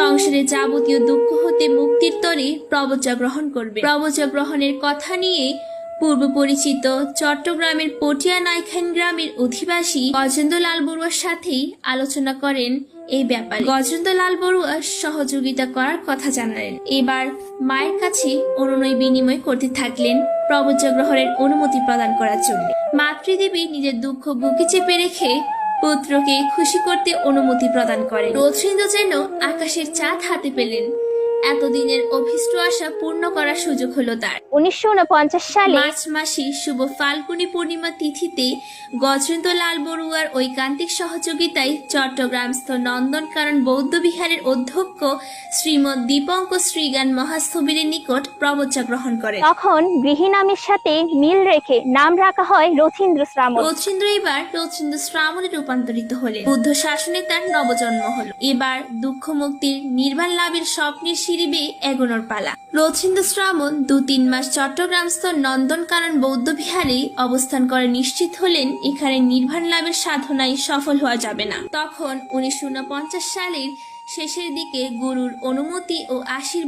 সংসারে যাবতীয় দুঃখ হতে মুক্তির তরে প্রবচা গ্রহণ করবে। প্রবচা গ্রহণের কথা নিয়ে পূর্ব পরিচিত চট্টগ্রামের পটিয়া নাইখান গ্রামের অধিবাসী গজেন্দ্র লাল বড়ুয়ার সাথেই আলোচনা করেন এই ব্যাপারে। গজেন্দ্র লাল বড়ুয়া সহযোগিতা করার কথা জানালেন। এবার মায়ের কাছে অনুনয় বিনিময় করতে থাকলেন প্রবচা গ্রহণের অনুমতি প্রদান করার জন্য। মাতৃদেবী নিজের দুঃখ বুকে চেপে রেখে পুত্রকে খুশি করতে অনুমতি প্রদান করেন। রোদসিন্দু যেন আকাশের চাঁদ হাতে পেলেন। এতদিনের অভিষ্ট আশা পূর্ণ করার সুযোগ হলো তার। উনিশশো উনপঞ্চাশ সালে মার্চ মাসে শুভ ফাল্গুনী পূর্ণিমা তিথিতে গজেন্দ্র লাল বড়ুয়ার ঐকান্তিক সহযোগিতায় চট্টগ্রামস্থ নন্দনকানন বৌদ্ধ বিহারের অধ্যক্ষ শ্রীমৎ দীপঙ্ক শ্রীগান মহাস্থবিরের নিকট প্রবচা গ্রহণ করেন। তখন গৃহী নামের সাথে মিল রেখে নাম রাখা হয় রথীন্দ্র শ্রামণ রথীন্দ্র এবার রথীন্দ্র শ্রাবণে রূপান্তরিত হলেন। বুদ্ধ শাসনে তার নবজন্ম হল। এবার দুঃখ মুক্তির নির্বাণ লাভের স্বপ্নের সিঁড়ি এগোনোর পালা। লোচিন্দু শ্রাবণ দু তিন মাস চট্টগ্রামস্থ নন্দনকানন বৌদ্ধ বিহারে অবস্থান করে নিশ্চিত হলেন এখানে নির্বাণ লাভের সাধনায় সফল হওয়া যাবে না। তখন উনিশশো সালের শেষের দিকে গুরুর অনুমতি ও আশীর্বাদ